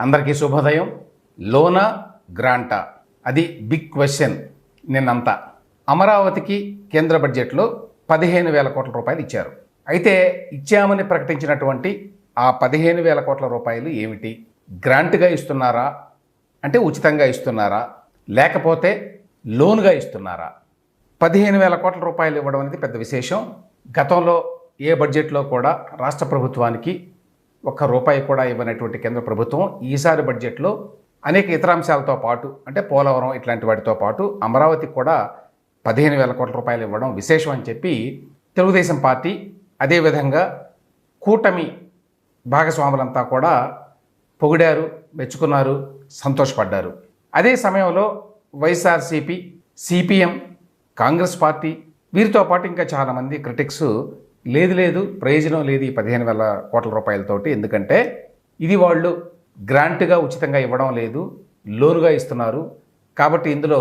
అందరికీ శుభోదయం. లోనా గ్రాంటా. అది బిగ్ క్వశ్చన్ నిన్నంతా. అమరావతికి కేంద్ర బడ్జెట్లో పదిహేను వేల కోట్ల రూపాయలు ఇచ్చారు. అయితే ఇచ్చామని ప్రకటించినటువంటి ఆ పదిహేను వేల కోట్ల రూపాయలు ఏమిటి? గ్రాంట్గా ఇస్తున్నారా? అంటే ఉచితంగా ఇస్తున్నారా? లేకపోతే లోన్గా ఇస్తున్నారా? పదిహేను వేల కోట్ల రూపాయలు ఇవ్వడం అనేది పెద్ద విశేషం. గతంలో ఏ బడ్జెట్లో కూడా రాష్ట్ర ప్రభుత్వానికి ఒక్క రూపాయి కూడా ఇవ్వనటువంటి కేంద్ర ప్రభుత్వం ఈసారి బడ్జెట్లో అనేక ఇతర అంశాలతో పాటు అంటే పోలవరం ఇట్లాంటి వాటితో పాటు అమరావతికి కూడా పదిహేను వేల కోట్ల రూపాయలు ఇవ్వడం విశేషం అని చెప్పి తెలుగుదేశం పార్టీ అదేవిధంగా కూటమి భాగస్వాములంతా కూడా పొగిడారు మెచ్చుకున్నారు సంతోషపడ్డారు. అదే సమయంలో వైఎస్ఆర్సీపీ సిపిఎం కాంగ్రెస్ పార్టీ వీరితో పాటు ఇంకా చాలామంది క్రిటిక్స్ లేదు లేదు ప్రయోజనం లేదు ఈ పదిహేను వేల కోట్ల రూపాయలతోటి. ఎందుకంటే ఇది వాళ్ళు గ్రాంట్గా ఉచితంగా ఇవ్వడం లేదు లోనుగా ఇస్తున్నారు. కాబట్టి ఇందులో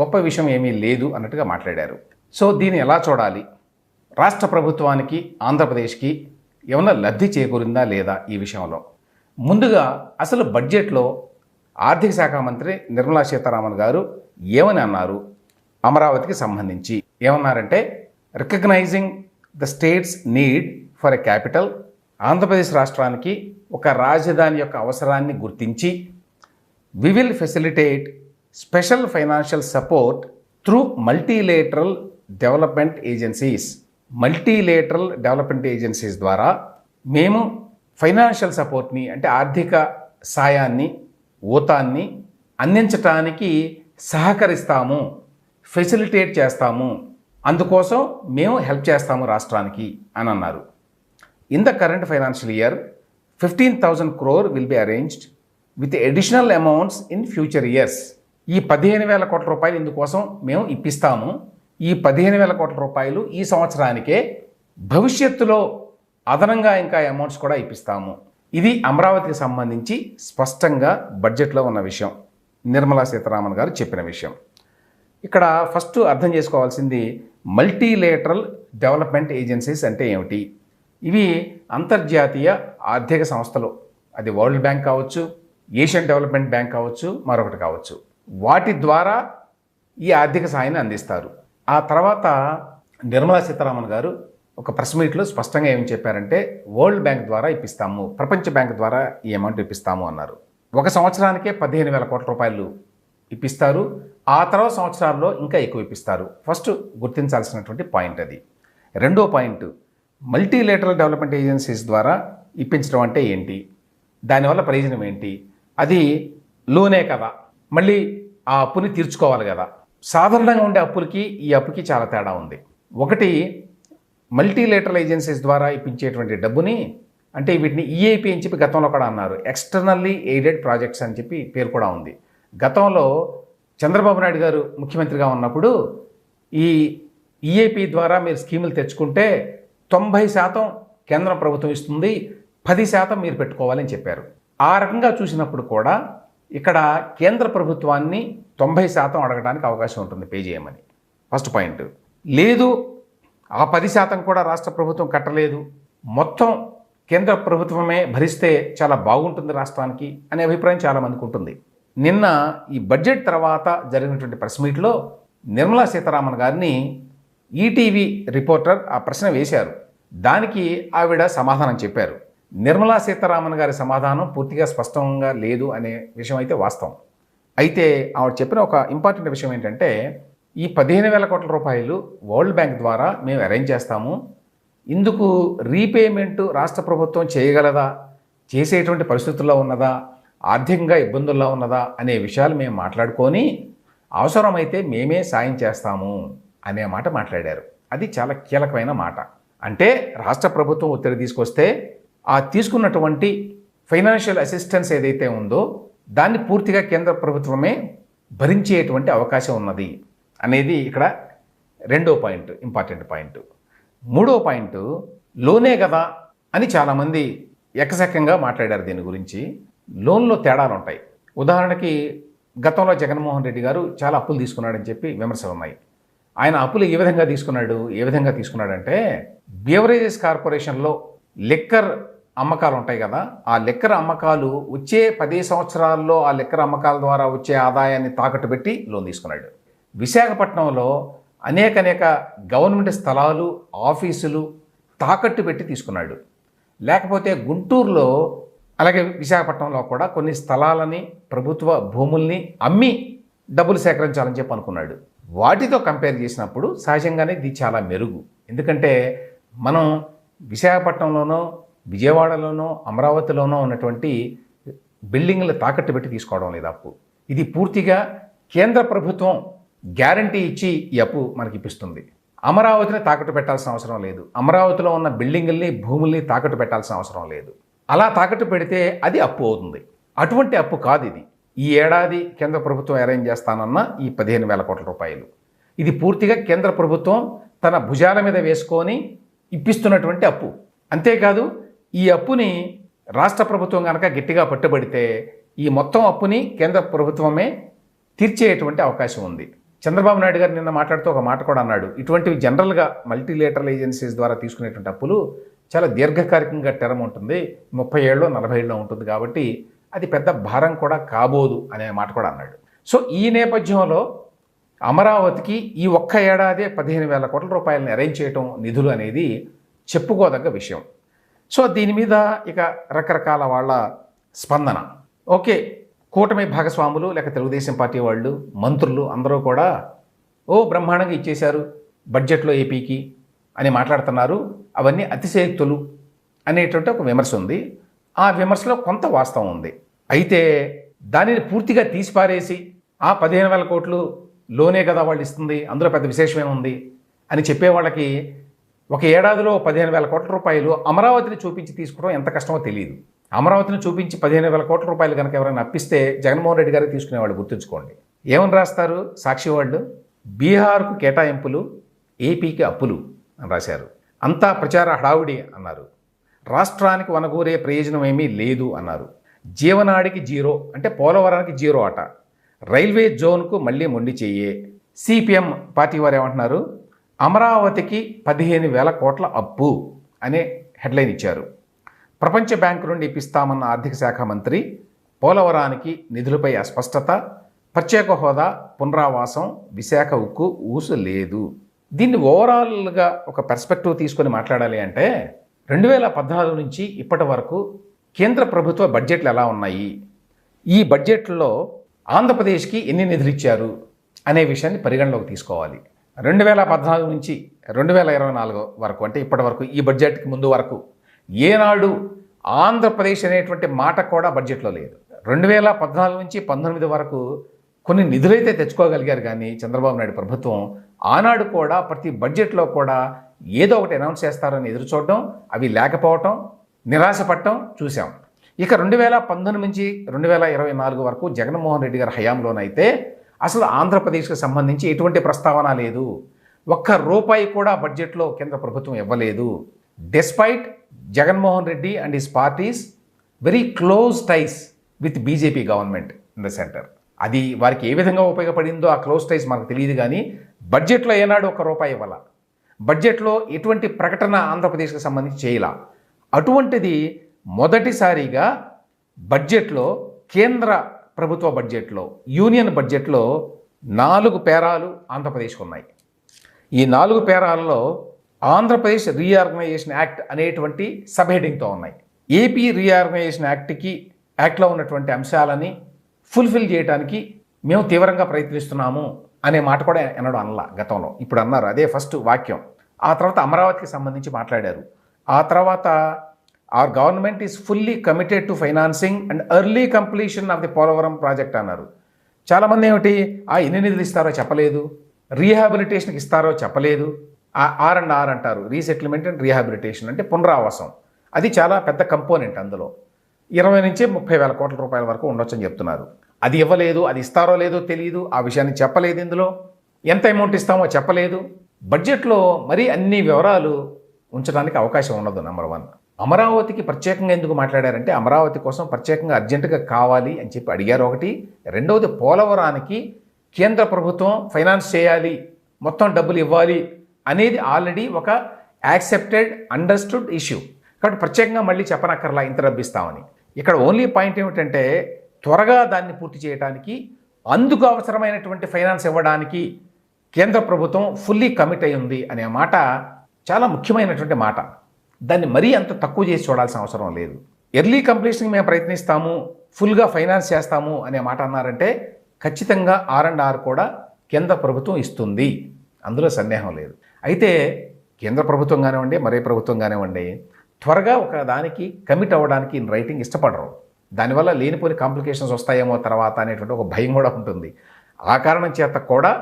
గొప్ప విషయం ఏమీ లేదు అన్నట్టుగా మాట్లాడారు. సో దీన్ని ఎలా చూడాలి? రాష్ట్ర ప్రభుత్వానికి ఆంధ్రప్రదేశ్కి ఏమైనా లబ్ధి చేకూరిందా లేదా ఈ విషయంలో? ముందుగా అసలు బడ్జెట్లో ఆర్థిక శాఖ మంత్రి నిర్మలా సీతారామన్ గారు ఏమని అన్నారు? అమరావతికి సంబంధించి ఏమన్నారంటే recognising the states need for a capital Andhra Pradesh రాష్ట్రానికి ఒక రాజధాని యొక్క అవసరాన్ని గుర్తించి we will facilitate special financial support through multilateral development agencies. Multilateral development agencies ద్వారా మేము ఫైనాన్షియల్ సపోర్ట్ని అంటే ఆర్థిక సాయాన్ని ఊతాన్ని అందించటానికి సహకరిస్తాము ఫెసిలిటేట్ చేస్తాము. అందుకోసం మేము హెల్ప్ చేస్తాము రాష్ట్రానికి అని అన్నారు. In the current financial year fifteen thousand crore will be arranged with additional amounts in future years ఈ పదిహేను వేల కోట్ల రూపాయలు ఇందుకోసం మేము ఇప్పిస్తాము. ఈ పదిహేను వేల కోట్ల రూపాయలు ఈ సంవత్సరానికే భవిష్యత్తులో అదనంగా ఇంకా అమౌంట్స్ కూడా ఇప్పిస్తాము. ఇది అమరావతికి సంబంధించి స్పష్టంగా బడ్జెట్లో ఉన్న విషయం. నిర్మలా సీతారామన్ గారు చెప్పిన విషయం. ఇక్కడ ఫస్ట్ అర్థం చేసుకోవాల్సింది మల్టీలేటరల్ డెవలప్మెంట్ ఏజెన్సీస్ అంటే ఏమిటి? ఇవి అంతర్జాతీయ ఆర్థిక సంస్థలు. అది వరల్డ్ బ్యాంక్ కావచ్చు ఏషియన్ డెవలప్మెంట్ బ్యాంక్ కావచ్చు మరొకటి కావచ్చు. వాటి ద్వారా ఈ ఆర్థిక సాయాన్ని అందిస్తారు. ఆ తర్వాత నిర్మలా సీతారామన్ గారు ఒక ప్రెస్ మీట్లో స్పష్టంగా ఏమి చెప్పారంటే వరల్డ్ బ్యాంక్ ద్వారా ఇప్పిస్తాము ప్రపంచ బ్యాంక్ ద్వారా ఈ అమౌంట్ ఇప్పిస్తాము అన్నారు. ఒక సంవత్సరానికే పదిహేను వేల కోట్ల రూపాయలు ఇప్పిస్తారు. ఆ తర్వాత సంవత్సరాల్లో ఇంకా ఎక్కువ ఇప్పిస్తారు ఫస్ట్ గుర్తించాల్సినటువంటి పాయింట్ అది. రెండో పాయింట్ మల్టీలేటరల్ డెవలప్మెంట్ ఏజెన్సీస్ ద్వారా ఇప్పించడం అంటే ఏంటి? దానివల్ల ప్రయోజనం ఏంటి? అది లోనే కదా. మళ్ళీ ఆ అప్పుని తీర్చుకోవాలి కదా. సాధారణంగా ఉండే అప్పులకి ఈ అప్పుకి చాలా తేడా ఉంది. ఒకటి మల్టీలేటరల్ ఏజెన్సీస్ ద్వారా ఇప్పించేటువంటి డబ్బుని అంటే వీటిని ఈఐపి అని చెప్పి గతంలో కూడా అన్నారు. ఎక్స్టర్నల్లీ ఎయిడెడ్ ప్రాజెక్ట్స్ అని చెప్పి పేరు కూడా ఉంది. గతంలో చంద్రబాబు నాయుడు గారు ముఖ్యమంత్రిగా ఉన్నప్పుడు ఈ ఈఏపీ ద్వారా మీరు స్కీములు తెచ్చుకుంటే తొంభై శాతం కేంద్ర ప్రభుత్వం ఇస్తుంది పది శాతం మీరు పెట్టుకోవాలని చెప్పారు. ఆ రకంగా చూసినప్పుడు కూడా ఇక్కడ కేంద్ర ప్రభుత్వాన్ని తొంభై శాతం అడగడానికి అవకాశం ఉంటుంది పే చేయమని ఫస్ట్ పాయింట్. లేదు ఆ పది శాతం కూడా రాష్ట్ర ప్రభుత్వం కట్టలేదు. మొత్తం కేంద్ర ప్రభుత్వమే భరిస్తే చాలా బాగుంటుంది రాష్ట్రానికి అనే అభిప్రాయం చాలామందికి ఉంటుంది. నిన్న ఈ బడ్జెట్ తర్వాత జరిగినటువంటి ప్రెస్ మీట్లో నిర్మలా సీతారామన్ గారిని ఈటీవీ రిపోర్టర్ ఆ ప్రశ్న వేశారు. దానికి ఆవిడ సమాధానం చెప్పారు. నిర్మలా సీతారామన్ గారి సమాధానం పూర్తిగా స్పష్టంగా లేదు అనే విషయం అయితే వాస్తవం. అయితే ఆవిడ చెప్పిన ఒక ఇంపార్టెంట్ విషయం ఏంటంటే ఈ పదిహేను వేల కోట్ల రూపాయలు వరల్డ్ బ్యాంక్ ద్వారా మేము అరేంజ్ చేస్తాము. ఇందుకు రీపేమెంట్ రాష్ట్ర ప్రభుత్వం చేయగలదా? చేసేటువంటి పరిస్థితుల్లో ఉన్నదా? ఆర్థికంగా ఇబ్బందుల్లో ఉన్నదా అనే విషయాలు మేము మాట్లాడుకొని అవసరమైతే మేమే సాయం చేస్తాము అనే మాట మాట్లాడారు. అది చాలా కీలకమైన మాట. అంటే రాష్ట్ర ప్రభుత్వం ఒత్తిడి తీసుకొస్తే ఆ తీసుకున్నటువంటి ఫైనాన్షియల్ అసిస్టెన్స్ ఏదైతే ఉందో దాన్ని పూర్తిగా కేంద్ర ప్రభుత్వమే భరించేటువంటి అవకాశం ఉన్నది అనేది ఇక్కడ రెండో పాయింట్ ఇంపార్టెంట్ పాయింట్. మూడో పాయింట్లోనే కదా అని చాలామంది ఎకసెకంగా మాట్లాడారు దీని గురించి. లోన్లో తేడాలు ఉంటాయి. ఉదాహరణకి గతంలో జగన్మోహన్ రెడ్డి గారు చాలా అప్పులు తీసుకున్నాడని చెప్పి విమర్శలు ఉన్నాయి. ఆయన అప్పులు ఏ విధంగా తీసుకున్నాడు ఏ విధంగా తీసుకున్నాడంటే బేవరేజెస్ కార్పొరేషన్లో లిక్కర్ అమ్మకాలు ఉంటాయి కదా ఆ లెక్కర అమ్మకాలు వచ్చే పది సంవత్సరాల్లో ఆ లెక్కర అమ్మకాల ద్వారా వచ్చే ఆదాయాన్ని తాకట్టు పెట్టి లోన్ తీసుకున్నాడు. విశాఖపట్నంలో అనేక అనేక గవర్నమెంట్ స్థలాలు ఆఫీసులు తాకట్టు పెట్టి తీసుకున్నాడు. లేకపోతే గుంటూరులో అలాగే విశాఖపట్నంలో కూడా కొన్ని స్థలాలని ప్రభుత్వ భూముల్ని అమ్మి డబ్బులు సేకరించాలని చెప్పి అనుకున్నాడు. వాటితో కంపేర్ చేసినప్పుడు సహజంగానే ఇది చాలా మెరుగు. ఎందుకంటే మనం విశాఖపట్నంలోనో విజయవాడలోనో అమరావతిలోనో ఉన్నటువంటి బిల్డింగ్లు తాకట్టు పెట్టి తీసుకోవడం లేదు అప్పు. ఇది పూర్తిగా కేంద్ర ప్రభుత్వం గ్యారంటీ ఇచ్చి ఈ అప్పు మనకి ఇప్పిస్తుంది. అమరావతిని తాకట్టు పెట్టాల్సిన అవసరం లేదు. అమరావతిలో ఉన్న బిల్డింగుల్ని భూముల్ని తాకట్టు పెట్టాల్సిన అవసరం లేదు. అలా తాకట్టు పెడితే అది అప్పు అవుతుంది. అటువంటి అప్పు కాదు ఇది. ఈ ఏడాది కేంద్ర ప్రభుత్వం అరేంజ్ చేస్తానన్న ఈ పదిహేను వేల కోట్ల రూపాయలు. ఇది పూర్తిగా కేంద్ర ప్రభుత్వం తన భుజాల మీద వేసుకొని ఇప్పిస్తున్నటువంటి అప్పు. అంతేకాదు ఈ అప్పుని రాష్ట్ర ప్రభుత్వం కనుక గట్టిగా పట్టుబడితే ఈ మొత్తం అప్పుని కేంద్ర ప్రభుత్వమే తీర్చేటువంటి అవకాశం ఉంది. చంద్రబాబు నాయుడు గారు నిన్న మాట్లాడుతూ ఒక మాట కూడా అన్నాడు. ఇటువంటివి జనరల్గా మల్టీలేటరల్ ఏజెన్సీస్ ద్వారా తీసుకునేటువంటి అప్పులు చాలా దీర్ఘకాలికంగా టెరం ఉంటుంది. ముప్పై ఏళ్ళు నలభై ఏళ్ళు ఉంటుంది కాబట్టి అది పెద్ద భారం కూడా కాబోదు అనే మాట కూడా అన్నాడు. సో ఈ నేపథ్యంలో అమరావతికి ఈ ఒక్క ఏడాదే పదిహేను వేల కోట్ల రూపాయలను అరేంజ్ చేయటం నిధులు అనేది చెప్పుకోదగ్గ విషయం. సో దీని మీద ఇక రకరకాల వాళ్ళ స్పందన. ఓకే కూటమి భాగస్వాములు లేక తెలుగుదేశం పార్టీ వాళ్ళు మంత్రులు అందరూ కూడా ఓ బ్రహ్మాండంగా ఇచ్చేశారు బడ్జెట్లో ఏపీకి అని మాట్లాడుతున్నారు. అవన్నీ అతిశయక్తులు అనేటువంటి ఒక విమర్శ ఉంది. ఆ విమర్శలో కొంత వాస్తవం ఉంది. అయితే దానిని పూర్తిగా తీసిపారేసి ఆ పదిహేను వేల కోట్లు లోనే కదా వాళ్ళు ఇస్తుంది అందులో పెద్ద విశేషమే ఉంది అని చెప్పే వాళ్ళకి ఒక ఏడాదిలో పదిహేను వేల కోట్ల రూపాయలు అమరావతిని చూపించి తీసుకోవడం ఎంత కష్టమో తెలియదు. అమరావతిని చూపించి పదిహేను వేల కోట్ల రూపాయలు కనుక ఎవరైనా అప్పిస్తే జగన్మోహన్ రెడ్డి గారికి తీసుకునేవాళ్ళు గుర్తుంచుకోండి. ఏమని రాస్తారు సాక్షి వాళ్ళు? బీహార్కు కేటాయింపులు ఏపీకి అప్పులు అని రాశారు. అంతా ప్రచార హడావుడి అన్నారు. రాష్ట్రానికి వనగూరే ప్రయోజనం ఏమీ లేదు అన్నారు. జీవనాడికి జీరో అంటే పోలవరానికి జీరో అట రైల్వే జోన్కు మళ్ళీ మొండి చెయ్యే. సిపిఎం పార్టీ వారు ఏమంటున్నారు? అమరావతికి పదిహేను వేల కోట్ల అప్పు అనే హెడ్లైన్ ఇచ్చారు. ప్రపంచ బ్యాంకు నుండి ఇప్పిస్తామన్న ఆర్థిక శాఖ మంత్రి పోలవరానికి నిధులపై అస్పష్టత ప్రత్యేక హోదా పునరావాసం విశాఖ ఉక్కు ఊసు లేదు దీన్ని ఓవరాల్గా ఒక పెర్స్పెక్టివ్ తీసుకొని మాట్లాడాలి అంటే రెండు వేల పద్నాలుగు నుంచి ఇప్పటి వరకు కేంద్ర ప్రభుత్వ బడ్జెట్లు ఎలా ఉన్నాయి? ఈ బడ్జెట్లో ఆంధ్రప్రదేశ్కి ఎన్ని నిధులు ఇచ్చారు అనే విషయాన్ని పరిగణలోకి తీసుకోవాలి. రెండు వేల పద్నాలుగు నుంచి రెండు వేల ఇరవై నాలుగు వరకు అంటే ఇప్పటి వరకు ఈ బడ్జెట్కి ముందు వరకు ఏనాడు ఆంధ్రప్రదేశ్ అనేటువంటి మాట కూడా బడ్జెట్లో లేదు. రెండు వేల పద్నాలుగు నుంచి పంతొమ్మిది వరకు కొన్ని నిధులైతే తెచ్చుకోగలిగారు కానీ చంద్రబాబు నాయుడు ప్రభుత్వం ఆనాడు కూడా ప్రతి బడ్జెట్లో కూడా ఏదో ఒకటి అనౌన్స్ చేస్తారని ఎదురు చూడడం అవి లేకపోవటం నిరాశపడటం చూసాం ఇక రెండు వేల పంతొమ్మిది నుంచి రెండు వేల ఇరవై నాలుగు వరకు జగన్మోహన్ రెడ్డి గారి హయాంలోనైతే అసలు ఆంధ్రప్రదేశ్కి సంబంధించి ఎటువంటి ప్రస్తావన లేదు. ఒక్క రూపాయి కూడా బడ్జెట్లో కేంద్ర ప్రభుత్వం ఇవ్వలేదు. Despite Jaganmohan Reddy and his party's very close ties with BJP government in the centre అది వారికి ఏ విధంగా ఉపయోగపడిందో ఆ క్లోజ్ టైస్ మనకు తెలియదు కానీ బడ్జెట్లో ఏనాడు ఒక రూపాయి ఇవ్వాల. బడ్జెట్లో ఎటువంటి ప్రకటన ఆంధ్రప్రదేశ్కి సంబంధించి చేయాల. అటువంటిది మొదటిసారిగా బడ్జెట్లో కేంద్ర ప్రభుత్వ బడ్జెట్లో యూనియన్ బడ్జెట్లో నాలుగు పేరాలు ఆంధ్రప్రదేశ్కి ఉన్నాయి. ఈ నాలుగు పేరాలలో ఆంధ్రప్రదేశ్ రీఆర్గనైజేషన్ యాక్ట్ అనేటువంటి సబ్ హెడింగ్తో ఉన్నాయి. ఏపీ రీఆర్గనైజేషన్ యాక్ట్కి యాక్ట్లో ఉన్నటువంటి అంశాలని ఫుల్ఫిల్ చేయడానికి మేము తీవ్రంగా ప్రయత్నిస్తున్నాము అనే మాట కూడా ఎన్నడూ అనలా గతంలో. ఇప్పుడు అన్నారు అదే ఫస్ట్ వాక్యం. ఆ తర్వాత అమరావతికి సంబంధించి మాట్లాడారు. ఆ తర్వాత our government is fully committed to financing and early completion of the Polavaram project అన్నారు. చాలామంది ఏమిటి ఆ ఎన్ని నిధులు ఇస్తారో చెప్పలేదు రీహాబిలిటేషన్కి ఇస్తారో చెప్పలేదు ఆ ఆర్ అండ్ ఆర్ అంటారు రీసెటిల్మెంట్ అండ్ రీహాబిలిటేషన్ అంటే పునరావాసం. అది చాలా పెద్ద కంపోనెంట్ అందులో. ఇరవై నుంచి ముప్పై వేల కోట్ల రూపాయల వరకు ఉండొచ్చని చెప్తున్నారు. అది ఇవ్వలేదు అది ఇస్తారో లేదో తెలియదు ఆ విషయాన్ని చెప్పలేదు ఇందులో. ఎంత అమౌంట్ ఇస్తామో చెప్పలేదు. బడ్జెట్లో మరీ అన్ని వివరాలు ఉంచడానికి అవకాశం ఉండదు నెంబర్ వన్ అమరావతికి ప్రత్యేకంగా ఎందుకు మాట్లాడారంటే అమరావతి కోసం ప్రత్యేకంగా అర్జెంటుగా కావాలి అని చెప్పి అడిగారు ఒకటి. రెండవది పోలవరానికి కేంద్ర ప్రభుత్వం ఫైనాన్స్ చేయాలి మొత్తం డబ్బులు ఇవ్వాలి అనేది ఆల్రెడీ ఒక యాక్సెప్టెడ్ అండర్స్టూడ్ ఇష్యూ కాబట్టి ప్రత్యేకంగా మళ్ళీ చెప్పనక్కర్లా ఇంత డబ్బిస్తామని ఇక్కడ ఓన్లీ పాయింట్ ఏమిటంటే త్వరగా దాన్ని పూర్తి చేయడానికి అందుకు అవసరమైనటువంటి ఫైనాన్స్ ఇవ్వడానికి కేంద్ర ప్రభుత్వం ఫుల్లీ కమిట్ అయి ఉంది అనే మాట చాలా ముఖ్యమైనటువంటి మాట. దాన్ని మరీ అంత తక్కువ చేసి చూడాల్సిన అవసరం లేదు. ఎర్లీ కంప్లీషన్కి మేము ప్రయత్నిస్తాము ఫుల్గా ఫైనాన్స్ చేస్తాము అనే మాట అన్నారంటే ఖచ్చితంగా ఆర్ అండ్ ఆర్ కూడా కేంద్ర ప్రభుత్వం ఇస్తుంది. అందులో సందేహం లేదు. అయితే కేంద్ర ప్రభుత్వం కానివ్వండి మరే ప్రభుత్వం కానివ్వండి త్వరగా ఒక దానికి కమిట్ అవ్వడానికి ఇన్ రైటింగ్ ఇష్టపడరు. దానివల్ల లేనిపోని కాంప్లికేషన్స్ వస్తాయేమో తర్వాత అనేటువంటి ఒక భయం కూడా ఉంటుంది. ఆ కారణం చేత కూడా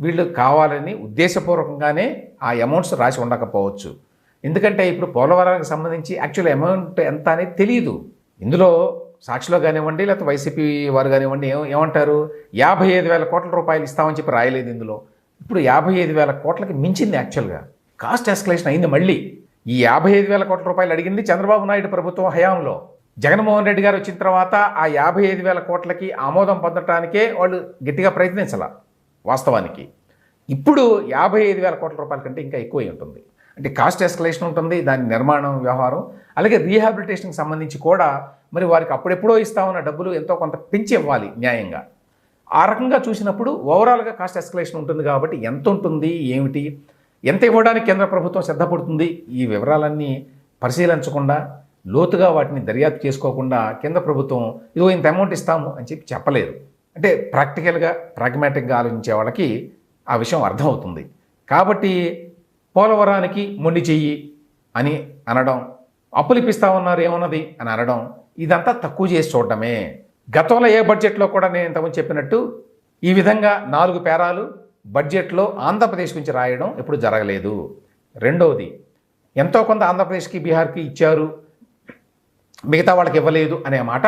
వీళ్ళు కావాలని ఉద్దేశపూర్వకంగానే ఆ అమౌంట్స్ రాసి ఉండకపోవచ్చు. ఎందుకంటే ఇప్పుడు పోలవరానికి సంబంధించి యాక్చువల్ అమౌంట్ ఎంత అనేది తెలియదు ఇందులో సాక్షిలో కానివ్వండి లేకపోతే వైసీపీ వారు కానివ్వండి ఏమంటారు? యాభై ఐదు వేల కోట్ల రూపాయలు ఇస్తామని చెప్పి రాయలేదు ఇందులో. ఇప్పుడు యాభై ఐదు వేల కోట్లకి మించింది యాక్చువల్గా కాస్ట్ ఎస్కలేషన్ అయింది మళ్ళీ. ఈ యాభై ఐదు వేల కోట్ల రూపాయలు అడిగింది చంద్రబాబు నాయుడు ప్రభుత్వం హయాంలో. జగన్మోహన్ రెడ్డి గారు వచ్చిన తర్వాత ఆ యాభై ఐదు వేల కోట్లకి ఆమోదం పొందటానికే వాళ్ళు గట్టిగా ప్రయత్నించాల వాస్తవానికి. ఇప్పుడు యాభై ఐదు వేల కోట్ల రూపాయల కంటే ఇంకా ఎక్కువై ఉంటుంది. అంటే కాస్ట్ ఎస్కలేషన్ ఉంటుంది దాని నిర్మాణం వ్యవహారం అలాగే రీహాబిలిటేషన్కి సంబంధించి కూడా మరి వారికి అప్పుడెప్పుడో ఇస్తామన్న డబ్బులు ఎంతో కొంత పెంచి ఇవ్వాలి న్యాయంగా. ఆ రకంగా చూసినప్పుడు ఓవరాల్గా కాస్ట్ ఎస్కలేషన్ ఉంటుంది కాబట్టి ఎంత ఉంటుంది ఏమిటి? ఎంత ఇవ్వడానికి కేంద్ర ప్రభుత్వం సిద్ధపడుతుంది? ఈ వివరాలన్నీ పరిశీలించకుండా లోతుగా వాటిని దర్యాప్తు చేసుకోకుండా కేంద్ర ప్రభుత్వం ఇదిగో ఇంత అమౌంట్ ఇస్తాము అని చెప్పి చెప్పలేదు. అంటే ప్రాక్టికల్గా ప్రాగ్మాటిక్గా ఆలోచించే వాళ్ళకి ఆ విషయం అర్థమవుతుంది. కాబట్టి పోలవరానికి మొండి చెయ్యి అని అనడం అప్పులు ఇప్పిస్తామన్నారు ఏమన్నది అని అనడం ఇదంతా తక్కువ చేసి చూడటమే గతంలో ఏ బడ్జెట్లో కూడా నేను ఇంతకుముందు చెప్పినట్టు ఈ విధంగా నాలుగు పేరాలు బడ్జెట్లో ఆంధ్రప్రదేశ్ గురించి రాయడం ఎప్పుడు జరగలేదు. రెండవది ఎంతో కొంత ఆంధ్రప్రదేశ్కి బీహార్కి ఇచ్చారు. మిగతా వాళ్ళకి ఇవ్వలేదు అనే మాట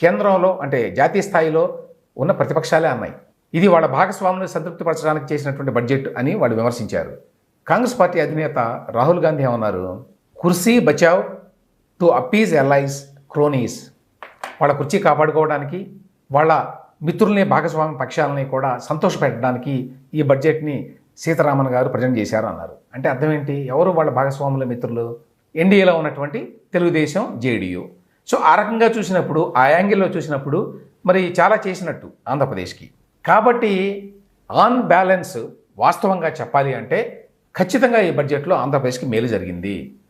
కేంద్రంలో అంటే జాతీయ స్థాయిలో ఉన్న ప్రతిపక్షాలే అన్నాయి. ఇది వాళ్ళ భాగస్వాములను సంతృప్తిపరచడానికి చేసినటువంటి బడ్జెట్ అని వాళ్ళు విమర్శించారు. కాంగ్రెస్ పార్టీ అధినేత రాహుల్ గాంధీ ఏమన్నారు? కుర్సీ బచావ్ టు అప్పీజ్ ఎల్ఐస్ క్రోనీస్. వాళ్ళ కుర్చీ కాపాడుకోవడానికి వాళ్ళ మిత్రుల్ని భాగస్వామి పక్షాలని కూడా సంతోషపెట్టడానికి ఈ బడ్జెట్ని సీతారామన్ గారు ప్రజెంట్ చేశారు అన్నారు అంటే అర్థం ఏంటి? ఎవరు వాళ్ళ భాగస్వాముల మిత్రులు? ఎన్డీఏలో ఉన్నటువంటి తెలుగుదేశం జేడీయూ. సో ఆ రకంగా చూసినప్పుడు ఆ యాంగిల్లో చూసినప్పుడు మరి చాలా చేసినట్టు ఆంధ్రప్రదేశ్కి. కాబట్టి ఆన్ బ్యాలెన్స్ వాస్తవంగా చెప్పాలి అంటే ఖచ్చితంగా ఈ బడ్జెట్లో ఆంధ్రప్రదేశ్కి మేలు జరిగింది.